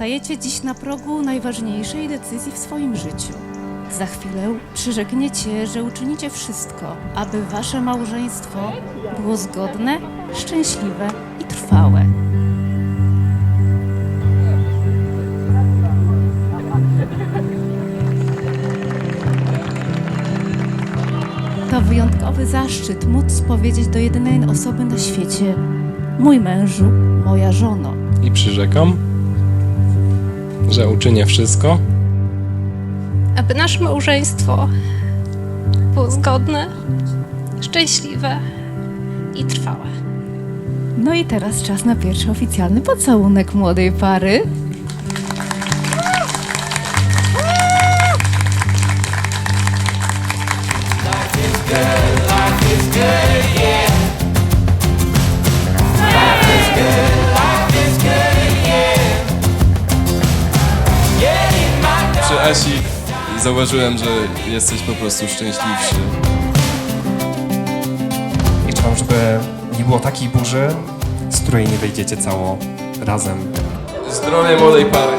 Stajecie dziś na progu najważniejszej decyzji w swoim życiu. Za chwilę przyrzekniecie, że uczynicie wszystko, aby wasze małżeństwo było zgodne, szczęśliwe i trwałe. To wyjątkowy zaszczyt móc powiedzieć do jedynej osoby na świecie: Mój mężu, moja żono. I przyrzekam, że uczynię wszystko, aby nasze małżeństwo było zgodne, szczęśliwe i trwałe. No i teraz czas na pierwszy oficjalny pocałunek młodej pary. Asi zauważyłem, że jesteś po prostu szczęśliwszy. Życzę wam, żeby nie było takiej burzy, z której nie wejdziecie cało razem. Zdrowie młodej pary.